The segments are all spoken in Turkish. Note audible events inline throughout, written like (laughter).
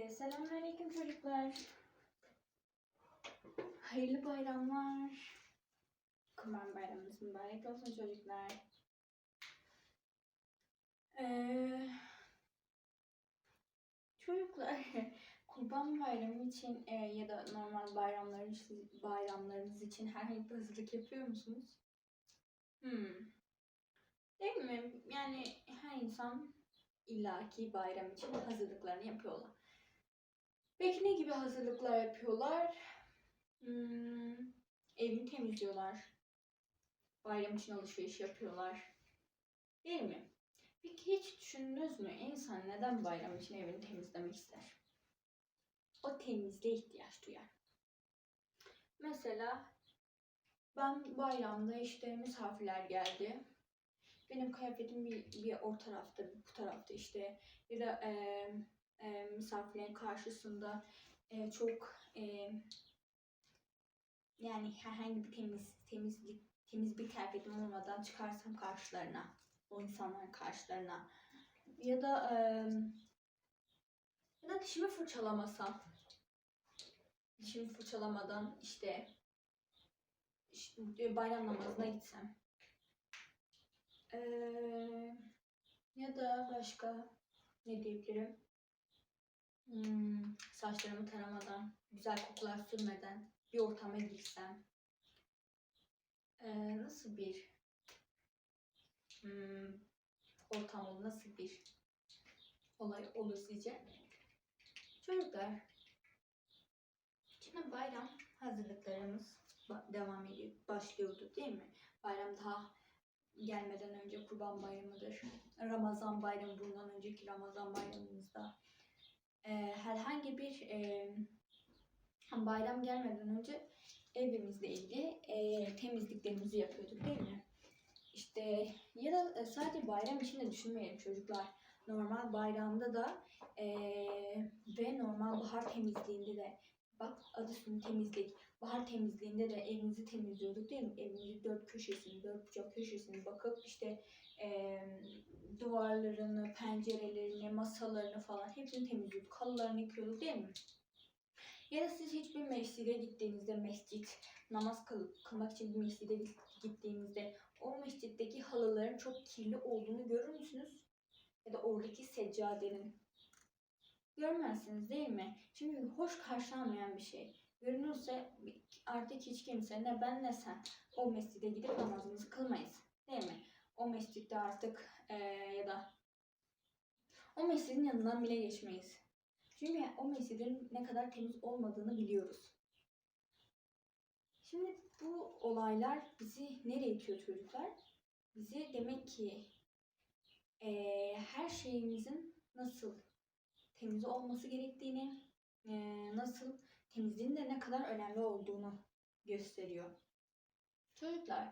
Ee, selamünaleyküm çocuklar. Hayırlı bayramlar. Kurban bayramınız mübarek olsun çocuklar. Ee, çocuklar (laughs) kurban bayramı için e, ya da normal bayramlarınız, bayramlarınız için herhangi bir hazırlık yapıyor musunuz? Hmm. Değil mi? Yani her insan illaki bayram için hazırlıklarını yapıyorlar. Peki ne gibi hazırlıklar yapıyorlar? Hmm, evini temizliyorlar. Bayram için alışveriş yapıyorlar. Değil mi? Peki hiç düşündünüz mü insan neden bayram için evini temizlemek ister? O temizliğe ihtiyaç duyar. Mesela ben bayramda işte misafirler geldi. Benim kıyafetim bir, bir o tarafta, bu tarafta işte ya da e, e, misafirlerin karşısında e, çok e, yani herhangi bir temiz temizlik temiz bir kıyafetim olmadan çıkarsam karşılarına o insanların karşılarına ya da e, ya da dişimi fırçalamasam dişimi fırçalamadan işte, işte bayram namazına gitsem ee, ya da başka ne diyebilirim? Hmm, saçlarımı taramadan, güzel kokular sürmeden bir ortama girsem. Ee, nasıl bir hmm, ortam olur, nasıl bir olay olur sizce? Çocuklar, şimdi bayram hazırlıklarımız devam ediyor, başlıyordu değil mi? Bayram daha gelmeden önce Kurban Bayramı'dır. Ramazan Bayramı bundan önceki Ramazan Bayramımızda e, herhangi bir e, bayram gelmeden önce evimizle ilgili e, temizliklerimizi yapıyorduk değil mi? İşte ya da sadece bayram için de düşünmeyelim çocuklar. Normal bayramda da e, ve normal bahar temizliğinde de bak adı üstünde temizlik. Bahar temizliğinde de evimizi temizliyorduk değil mi? Evimizin dört köşesini, dört bucak köşesini bakıp işte eee, duvarlarını, pencerelerini, masalarını falan hepsini temizliyorduk. Halılarını yıkıyorduk değil mi? Ya da siz hiçbir mescide gittiğinizde mescit, namaz kılıp kılmak için bir mescide gittiğinizde o mescitteki halıların çok kirli olduğunu görür müsünüz? Ya da oradaki seccadenin görmezsiniz değil mi? Çünkü hoş karşılanmayan bir şey. Görünürse artık hiç kimse ne ben ne sen o mescide gidip namazımızı kılmayız. Değil mi? O mescitte artık eee, ya da o mescidin yanından bile geçmeyiz. Çünkü o mescidin ne kadar temiz olmadığını biliyoruz. Şimdi bu olaylar bizi nereye itiyor çocuklar? Bizi demek ki eee, her şeyimizin nasıl temiz olması gerektiğini, eee, nasıl temizliğin de ne kadar önemli olduğunu gösteriyor. Çocuklar,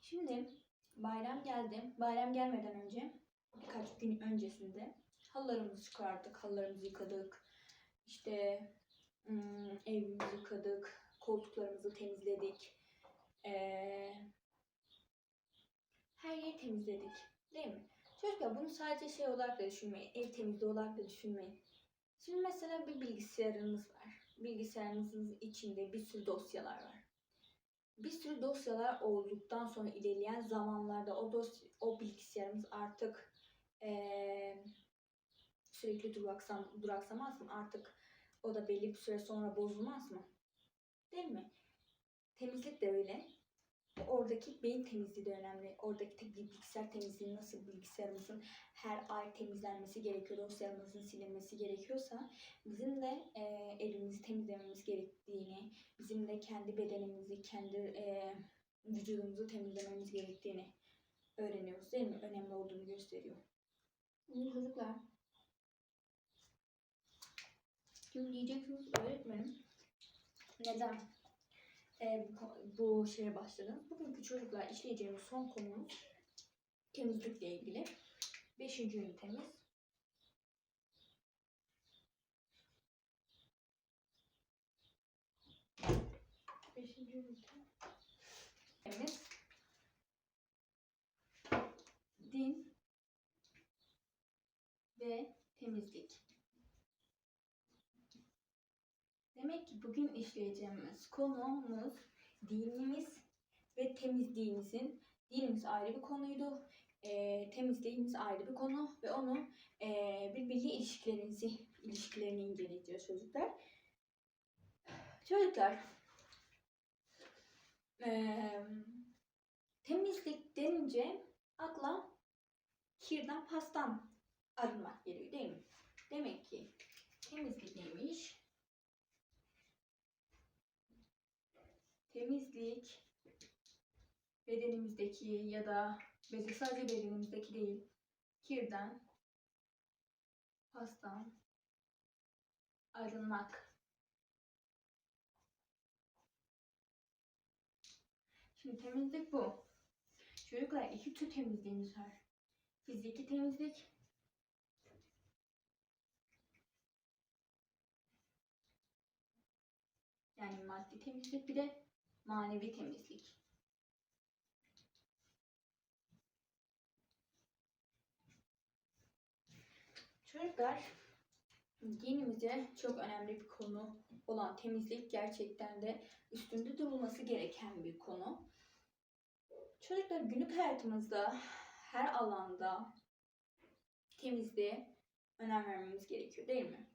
şimdi bayram geldi. Bayram gelmeden önce birkaç gün öncesinde halılarımızı çıkardık, halılarımızı yıkadık. İşte hmm, evimizi yıkadık, koltuklarımızı temizledik. Eee, her yeri temizledik. Değil mi? Çocuklar bunu sadece şey olarak da düşünmeyin. Ev temizliği olarak da düşünmeyin. Şimdi mesela bir bilgisayarınız var. Bilgisayarınızın içinde bir sürü dosyalar var. Bir sürü dosyalar olduktan sonra ilerleyen zamanlarda o dosya, o bilgisayarımız artık eee, sürekli duraksam, duraksamaz mı? Artık o da belli bir süre sonra bozulmaz mı? Değil mi? Temizlik de öyle. Oradaki beyin temizliği de önemli. Oradaki tek bilgisayar temizliği nasıl bilgisayarımızın her ay temizlenmesi gerekiyor, dosyalarımızın silinmesi gerekiyorsa bizim de e, elimizi temizlememiz gerektiğini, bizim de kendi bedenimizi, kendi e, vücudumuzu temizlememiz gerektiğini öğreniyoruz değil mi? Önemli olduğunu gösteriyor. Çocuklar Şimdi diyeceksiniz öğretmenim neden e, bu, bu şeye başladım? Bugünkü çocuklar işleyeceğimiz son konumuz temizlikle ilgili. Beşinci ünitemiz. Beşinci ünitemiz. Din ve temizlik. Demek ki bugün işleyeceğimiz konumuz dinimiz ve temizliğimizin dinimiz ayrı bir konuydu. Eee temizliğimiz ayrı bir konu ve onu eee birbiriyle ilişkilerinizi ilişkilerini inceleyeceğiz çocuklar. Çocuklar eee, temizlik denince akla kirden pastan arınmak geliyor değil mi? Demek ki temizlik neymiş? Temizlik bedenimizdeki ya da sadece bedenimizdeki değil kirden pastan arınmak. Şimdi temizlik bu. Çocuklar iki tür temizliğimiz var. Fiziki temizlik yani maddi temizlik bir de manevi temizlik. Çocuklar dinimizde çok önemli bir konu olan temizlik gerçekten de üstünde durulması gereken bir konu. Çocuklar günlük hayatımızda her alanda temizliğe önem vermemiz gerekiyor değil mi?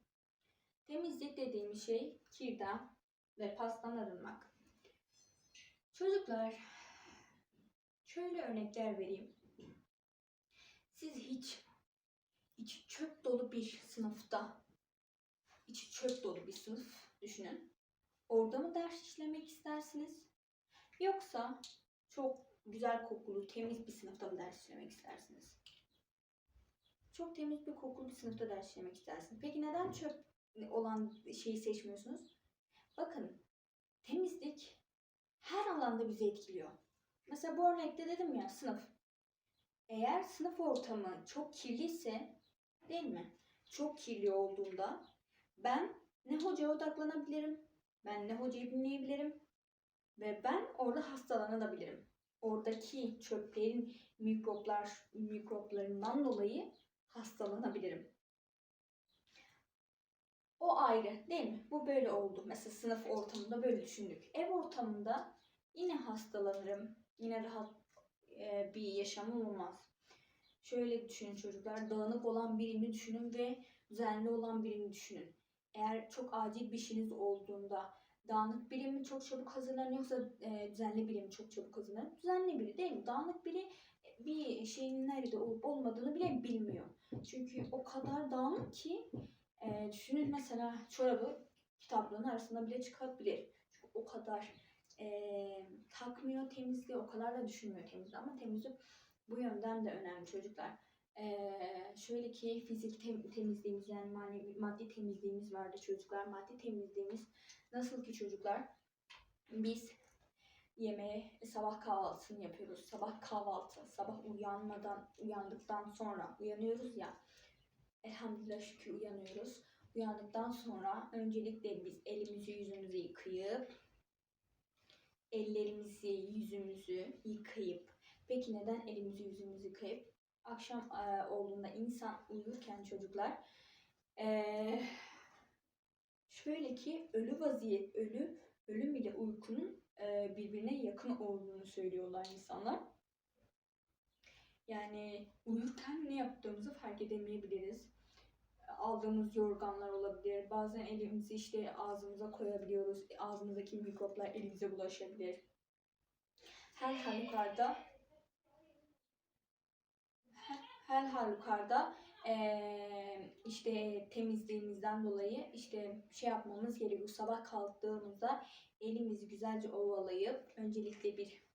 Temizlik dediğimiz şey kirden ve pastan arınmak. Çocuklar şöyle örnekler vereyim. Siz hiç içi çöp dolu bir sınıfta içi çöp dolu bir sınıf düşünün. Orada mı ders işlemek istersiniz? Yoksa çok güzel kokulu, temiz bir sınıfta mı ders işlemek istersiniz? Çok temiz bir kokulu bir sınıfta ders işlemek istersiniz. Peki neden çöp olan şeyi seçmiyorsunuz? Bakın, temizlik her alanda bizi etkiliyor. Mesela bu örnekte dedim ya sınıf. Eğer sınıf ortamı çok kirliyse değil mi? Çok kirli olduğunda ben ne hocaya odaklanabilirim, ben ne hocayı dinleyebilirim ve ben orada hastalanabilirim. Oradaki çöplerin mikroplar mikroplarından dolayı hastalanabilirim. O ayrı değil mi? Bu böyle oldu. Mesela sınıf ortamında böyle düşündük. Ev ortamında yine hastalanırım. Yine rahat e, bir yaşamım olmaz. Şöyle düşünün çocuklar. Dağınık olan birini düşünün ve düzenli olan birini düşünün. Eğer çok acil bir işiniz olduğunda dağınık biri mi çok çabuk hazırlanıyorsa e, düzenli biri mi çok çabuk hazırlanır? Düzenli biri değil mi? Dağınık biri bir şeyin nerede olup olmadığını bile bilmiyor. Çünkü o kadar dağınık ki e, düşünün mesela çorabı kitaplığın arasında bile çıkabilir. Çünkü o kadar e, takmıyor temizliği, o kadar da düşünmüyor temizliği ama temizlik bu yönden de önemli çocuklar. Ee, şöyle ki fizik tem- temizliğimiz yani manevi, maddi temizliğimiz vardı çocuklar. Maddi temizliğimiz nasıl ki çocuklar biz yemeğe sabah kahvaltısını yapıyoruz. Sabah kahvaltı, sabah uyanmadan, uyandıktan sonra uyanıyoruz ya. Elhamdülillah şükür uyanıyoruz. Uyandıktan sonra öncelikle biz elimizi yüzümüzü yıkayıp ellerimizi yüzümüzü yıkayıp peki neden elimizi yüzümüzü yıkayıp akşam e, olduğunda insan uyurken çocuklar e, şöyle ki ölü vaziyet ölü ölüm ile uykunun e, birbirine yakın olduğunu söylüyorlar insanlar. Yani uyurken ne yaptığımızı fark edemeyebiliriz. Aldığımız yorganlar olabilir. Bazen elimizi işte ağzımıza koyabiliyoruz. Ağzımızdaki mikroplar elimize bulaşabilir. Her halükarda her halükarda eee, işte temizliğimizden dolayı işte şey yapmamız gerekiyor. Sabah kalktığımızda elimizi güzelce ovalayıp öncelikle bir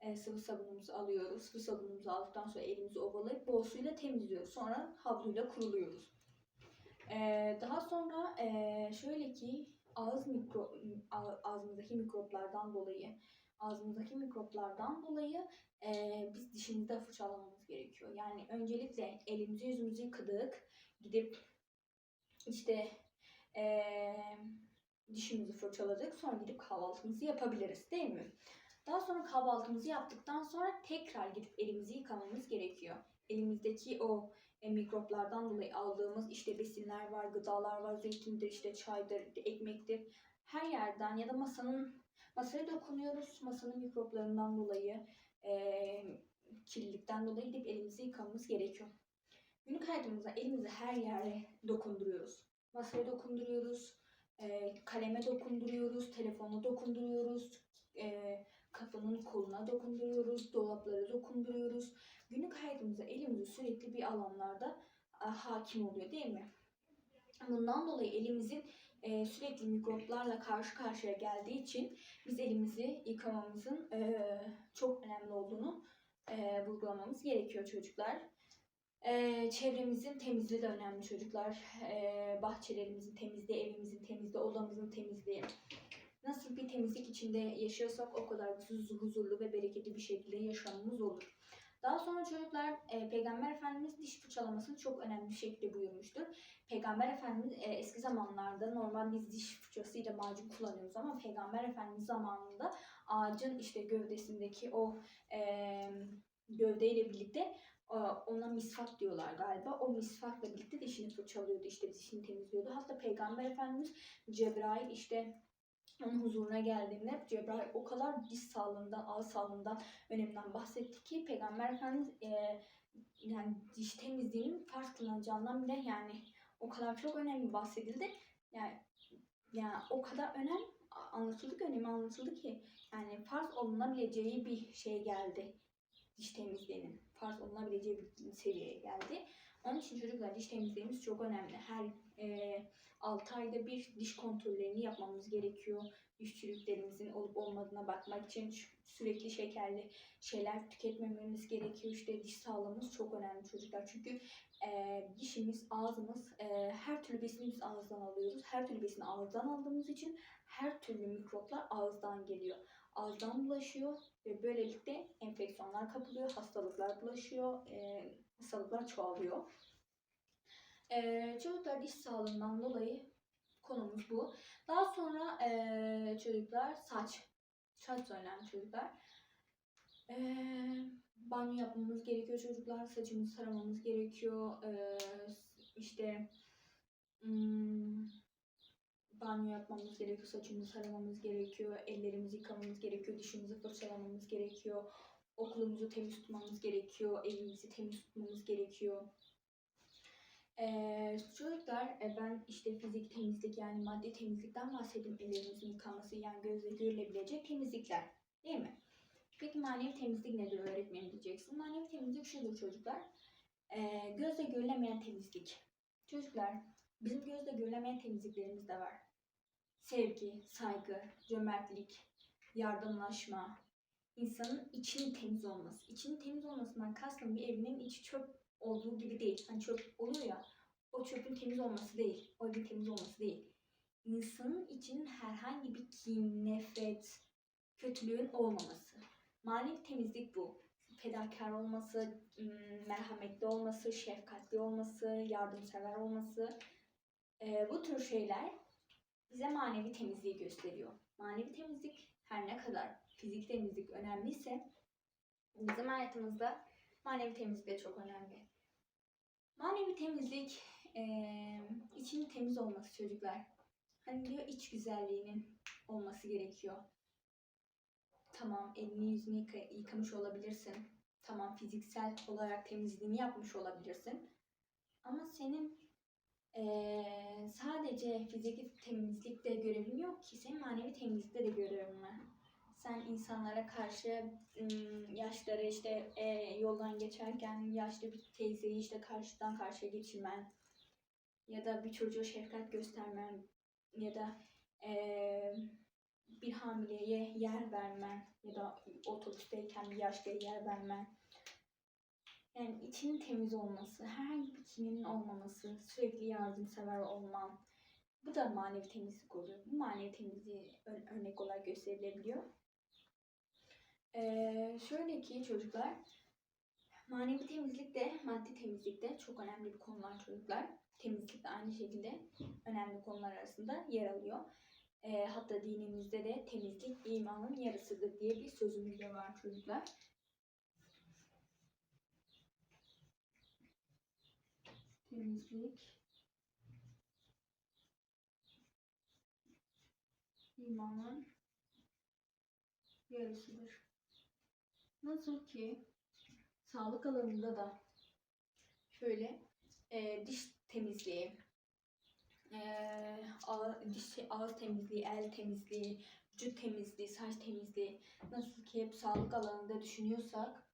e, sıvı sabunumuzu alıyoruz. Sıvı sabunumuzu aldıktan sonra elimizi ovalayıp bol suyla temizliyoruz. Sonra havluyla kuruluyoruz. Eee, daha sonra eee, şöyle ki ağız mikro ağzımızdaki mikroplardan dolayı ağzımızdaki mikroplardan dolayı eee, biz dişimizde fırçalamamız gerekiyor. Yani öncelikle elimizi yüzümüzü yıkadık. Gidip işte eee, dişimizi fırçaladık. Sonra gidip kahvaltımızı yapabiliriz değil mi? Daha sonra kahvaltımızı yaptıktan sonra tekrar gidip elimizi yıkamamız gerekiyor. Elimizdeki o e, mikroplardan dolayı aldığımız işte besinler var, gıdalar var, zeytindir, işte çaydır, ekmektir. Her yerden ya da masanın masaya dokunuyoruz. Masanın mikroplarından dolayı, e, kirlilikten dolayı gidip elimizi yıkamamız gerekiyor. Günlük hayatımızda elimizi her yere dokunduruyoruz. Masaya dokunduruyoruz, e, kaleme dokunduruyoruz, telefona dokunduruyoruz, e, kapının koluna dokunduruyoruz, dolaplara dokunduruyoruz. Günlük hayatımızda elimizi sürekli bir alanlarda e, hakim oluyor değil mi? Bundan dolayı elimizin e, sürekli mikroplarla karşı karşıya geldiği için biz elimizi yıkamamızın e, çok önemli olduğunu e, vurgulamamız gerekiyor çocuklar. Çevremizin temizliği de önemli çocuklar. Bahçelerimizin temizliği, evimizin temizliği, odamızın temizliği. Nasıl bir temizlik içinde yaşıyorsak o kadar huzurlu ve bereketli bir şekilde yaşamımız olur. Daha sonra çocuklar e, Peygamber Efendimiz diş fırçalamasını çok önemli bir şekilde buyurmuştur. Peygamber Efendimiz e, eski zamanlarda normal biz diş fırçasıyla macun kullanıyoruz ama Peygamber Efendimiz zamanında ağacın işte gövdesindeki o e, gövdeyle birlikte e, ona misvak diyorlar galiba. O misvakla birlikte dişini fırçalıyordu işte dişini temizliyordu. Hatta Peygamber Efendimiz Cebrail işte onun huzuruna geldiğinde Cebrail o kadar diş sağlığından, ağız sağlığından öneminden bahsetti ki Peygamber Efendimiz e, yani diş temizliğinin farz kılınacağından bile yani o kadar çok önemli bahsedildi. Yani yani o kadar önem anlatıldı önemi anlatıldı ki yani farz olunabileceği bir şey geldi. Diş temizliğinin farz olunabileceği bir seviyeye geldi. Onun için çocuklar diş temizliğimiz çok önemli. Her e, 6 ayda bir diş kontrollerini yapmamız gerekiyor. Diş çürüklerimizin olup olmadığına bakmak için sürekli şekerli şeyler tüketmememiz gerekiyor. İşte diş sağlığımız çok önemli çocuklar. Çünkü e, dişimiz, ağzımız, e, her türlü besini biz ağızdan alıyoruz. Her türlü besini ağızdan aldığımız için her türlü mikroplar ağızdan geliyor. Ağızdan bulaşıyor ve böylelikle enfeksiyonlar kapılıyor, hastalıklar bulaşıyor, e, hastalıklar çoğalıyor. E, çocuklar diş sağlığından dolayı konumuz bu. Daha sonra e, çocuklar saç. Saç önemli çocuklar. E, banyo yapmamız gerekiyor çocuklar. Saçımızı taramamız gerekiyor. E, işte hmm, banyo yapmamız gerekiyor. Saçımızı taramamız gerekiyor. Ellerimizi yıkamamız gerekiyor. Dişimizi fırçalamamız gerekiyor. Okulumuzu temiz tutmamız gerekiyor. Evimizi temiz tutmamız gerekiyor. Çocuklar e, ben işte fizik temizlik yani maddi temizlikten bahsettim. Ellerimizin yıkaması yani gözle görülebilecek temizlikler değil mi? Peki manevi temizlik nedir öğretmenim diyeceksin. Manevi temizlik şudur çocuklar. Ee, gözle görülemeyen temizlik. Çocuklar bizim gözle görülemeyen temizliklerimiz de var. Sevgi, saygı, cömertlik, yardımlaşma, insanın içinin temiz olması. İçinin temiz olmasından kastım bir evinin içi çöp olduğu gibi değil. Hani çöp oluyor ya, o çöpün temiz olması değil, o evin temiz olması değil. İnsanın içinin herhangi bir kin, nefret, kötülüğün olmaması. Manevi temizlik bu. Fedakar olması, merhametli olması, şefkatli olması, yardımsever olması. Ee, bu tür şeyler bize manevi temizliği gösteriyor. Manevi temizlik her ne kadar fizik temizlik önemliyse bizim hayatımızda manevi temizlik de çok önemli. Manevi temizlik eee için temiz olması çocuklar. Hani diyor iç güzelliğinin olması gerekiyor. Tamam elini yüzünü yıka- yıkamış olabilirsin. Tamam fiziksel olarak temizliğini yapmış olabilirsin. Ama senin eee, sadece fiziki temizlikte görevin yok ki. Senin manevi temizlikte de görevin var. Sen insanlara karşı ım, yaşları işte e, yoldan geçerken yaşlı bir teyzeyi işte karşıdan karşıya geçirmen ya da bir çocuğa şefkat göstermen ya da e, bir hamileye yer vermen ya da otobüsteyken bir yaşlıya yer vermen. Yani içinin temiz olması, herhangi bir kininin olmaması, sürekli yardımsever olman. Bu da manevi temizlik oluyor. Bu manevi temizliği ör- örnek olarak gösterilebiliyor. Ee, şöyle ki çocuklar, manevi temizlik de maddi temizlik de çok önemli bir konular çocuklar. Temizlik de aynı şekilde önemli konular arasında yer alıyor. Ee, hatta dinimizde de temizlik imanın yarısıdır diye bir sözümüz de var çocuklar. temizlik, imanın yarısıdır. Nasıl ki sağlık alanında da şöyle e, diş temizliği, e, ağ- diş, ağız temizliği, el temizliği, vücut temizliği, saç temizliği nasıl ki hep sağlık alanında düşünüyorsak,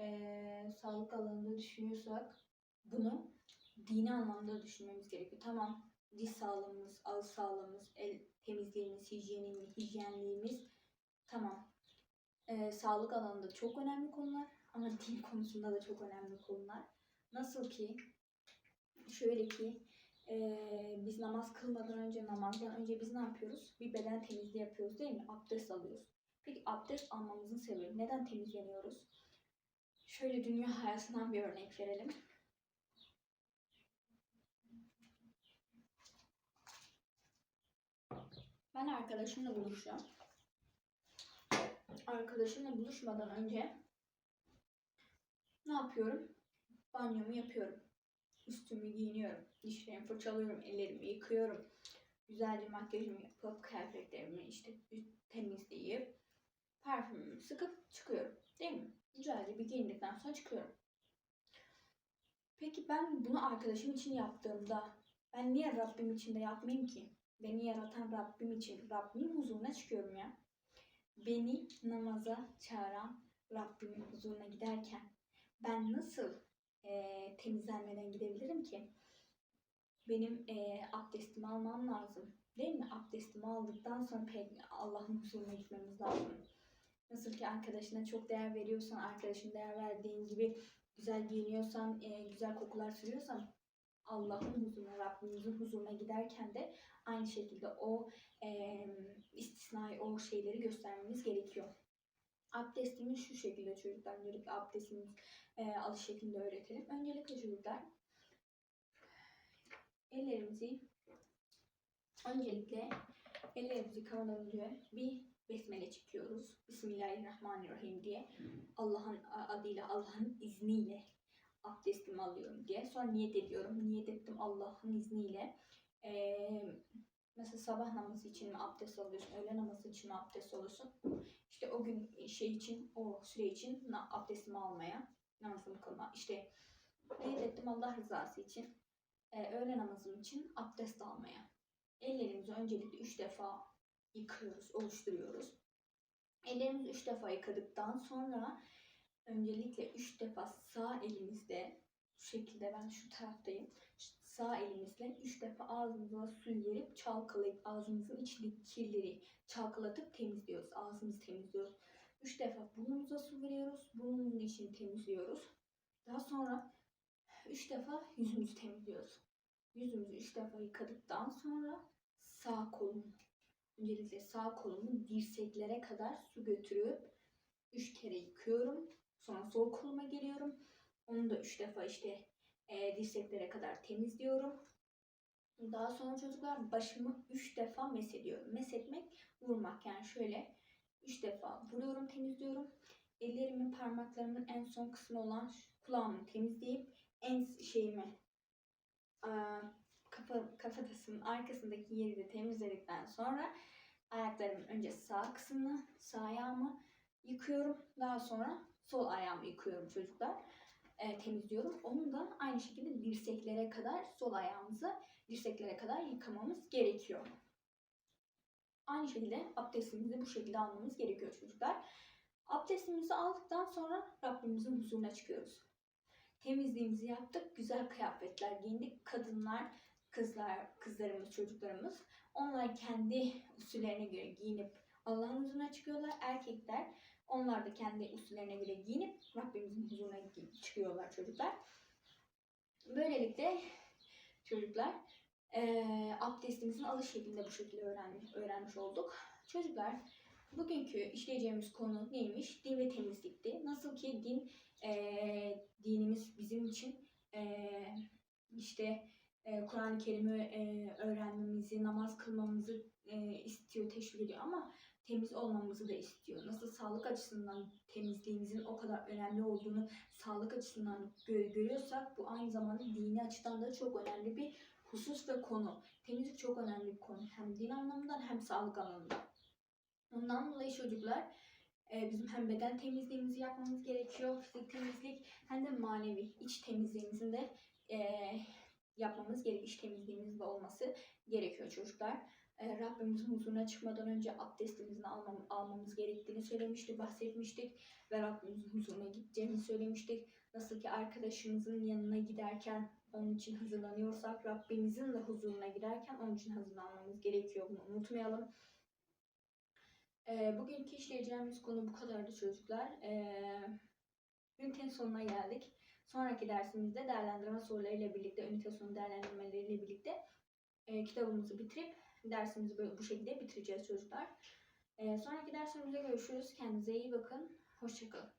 e, sağlık alanında düşünüyorsak bunu dini anlamda düşünmemiz gerekiyor. Tamam diş sağlığımız, ağız sağlığımız, el temizliğimiz, hijyenimiz, hijyenliğimiz tamam. Ee, sağlık alanında çok önemli konular ama (laughs) din konusunda da çok önemli konular. Nasıl ki şöyle ki ee, biz namaz kılmadan önce namazdan önce biz ne yapıyoruz? Bir beden temizliği yapıyoruz değil mi? Abdest alıyoruz. Peki abdest almamızın sebebi neden temizleniyoruz? Şöyle dünya hayatından bir örnek verelim. Ben arkadaşımla buluşacağım. Arkadaşımla buluşmadan önce ne yapıyorum? Banyomu yapıyorum. Üstümü giyiniyorum. Dişlerimi fırçalıyorum. Ellerimi yıkıyorum. Güzelce makyajımı yapıp kıyafetlerimi işte temizleyip parfümümü sıkıp çıkıyorum. Değil mi? Güzelce bir giyindikten sonra çıkıyorum. Peki ben bunu arkadaşım için yaptığımda ben niye Rabbim için de yapmayayım ki? Beni yaratan Rabbim için Rabbimin huzuruna çıkıyorum ya. Beni namaza çağıran Rabbimin huzuruna giderken ben nasıl eee, temizlenmeden gidebilirim ki? Benim eee, abdestimi almam lazım. Değil mi? Abdestimi aldıktan sonra Allah'ın huzuruna gitmemiz lazım. Nasıl ki arkadaşına çok değer veriyorsan, arkadaşın değer verdiğin gibi güzel giyiniyorsan, eee, güzel kokular sürüyorsan Allah'ın huzuruna, Rabbimizin huzuruna giderken de aynı şekilde o eee istisnai o şeyleri göstermemiz gerekiyor. Abdestimiz şu şekilde çocuklar. Öncelikle abdestimiz eee alış şeklinde öğretelim. Öncelikle çocuklar ellerimizi öncelikle ellerimizi yıkamadan önce bir besmele çekiyoruz. Bismillahirrahmanirrahim diye Allah'ın adıyla, Allah'ın izniyle abdestimi alıyorum diye. Sonra niyet ediyorum. Niyet ettim Allah'ın izniyle. Ee, mesela sabah namazı için mi abdest alıyorsun, öğle namazı için mi abdest alıyorsun? İşte o gün şey için, o süre için abdestimi almaya, namazımı kılma. İşte niyet ettim Allah rızası için, e, öğle namazım için abdest almaya. Ellerimizi öncelikle üç defa yıkıyoruz, oluşturuyoruz. Ellerimizi üç defa yıkadıktan sonra öncelikle üç defa sağ elimizde şu şekilde ben şu taraftayım. Sağ elimizle üç defa ağzımıza suyu verip çalkalayıp ağzımızın içindeki kirleri çalkalatıp temizliyoruz. Ağzımızı temizliyoruz. Üç defa burnumuza su veriyoruz. Burnumuzun içini temizliyoruz. Daha sonra üç defa yüzümüzü temizliyoruz. Yüzümüzü üç defa yıkadıktan sonra sağ kolum öncelikle sağ kolumu dirseklere kadar su götürüp üç kere yıkıyorum. Sonra sol koluma geliyorum. Onu da üç defa işte e, dirseklere kadar temizliyorum. Daha sonra çocuklar başımı üç defa mesediyorum. Meshetmek vurmak yani şöyle üç defa vuruyorum temizliyorum. Ellerimin parmaklarımın en son kısmı olan kulağımı temizleyip en şeyimi kafa, kafatasının arkasındaki yeri de temizledikten sonra ayaklarımın önce sağ kısmını, sağ ayağımı yıkıyorum. Daha sonra sol ayağımı yıkıyorum çocuklar. E, temizliyorum. Onu da aynı şekilde dirseklere kadar sol ayağımızı dirseklere kadar yıkamamız gerekiyor. Aynı şekilde abdestimizi bu şekilde almamız gerekiyor çocuklar. Abdestimizi aldıktan sonra Rabbimizin huzuruna çıkıyoruz. Temizliğimizi yaptık, güzel kıyafetler giyindik. Kadınlar, kızlar, kızlarımız, çocuklarımız onlar kendi usullerine göre giyinip Allah'ın huzuruna çıkıyorlar. Erkekler onlar da kendi usullerine göre giyinip Rabbimizin huzuruna çıkıyorlar çocuklar. Böylelikle çocuklar eee abdestimizin alış şeklinde bu şekilde öğrenmiş, öğrenmiş olduk. Çocuklar bugünkü işleyeceğimiz konu neymiş? Din ve temizlikti. Nasıl ki din eee, dinimiz bizim için eee, işte eee, Kur'an-ı Kerim'i eee, öğrenmemizi, namaz kılmamızı eee, istiyor, teşvik ediyor ama temiz olmamızı da istiyor. Nasıl sağlık açısından temizliğimizin o kadar önemli olduğunu sağlık açısından gö- görüyorsak bu aynı zamanda dini açıdan da çok önemli bir husus ve konu. Temizlik çok önemli bir konu. Hem din anlamından hem sağlık anlamından. Ondan dolayı çocuklar e, bizim hem beden temizliğimizi yapmamız gerekiyor, fizik temizlik hem de manevi iç temizliğimizin de e, yapmamız gerekiyor. İç temizliğimiz de olması gerekiyor çocuklar. E, Rabbimizin huzuruna çıkmadan önce abdestimizin almam, almamız gerektiğini söylemiştik, bahsetmiştik ve Rabbimizin huzuruna gideceğimizi söylemiştik. Nasıl ki arkadaşımızın yanına giderken onun için hazırlanıyorsak Rabbimizin de huzuruna giderken onun için hazırlanmamız gerekiyor. Bunu unutmayalım. Ee, bugünkü işleyeceğimiz konu bu kadardı çocuklar. Ee, ünitenin sonuna geldik. Sonraki dersimizde değerlendirme sorularıyla birlikte, ünite sonu değerlendirmeleriyle birlikte e, kitabımızı bitirip dersimizi böyle bu şekilde bitireceğiz çocuklar. Ee, sonraki dersimizde görüşürüz. Kendinize iyi bakın. Hoşçakalın.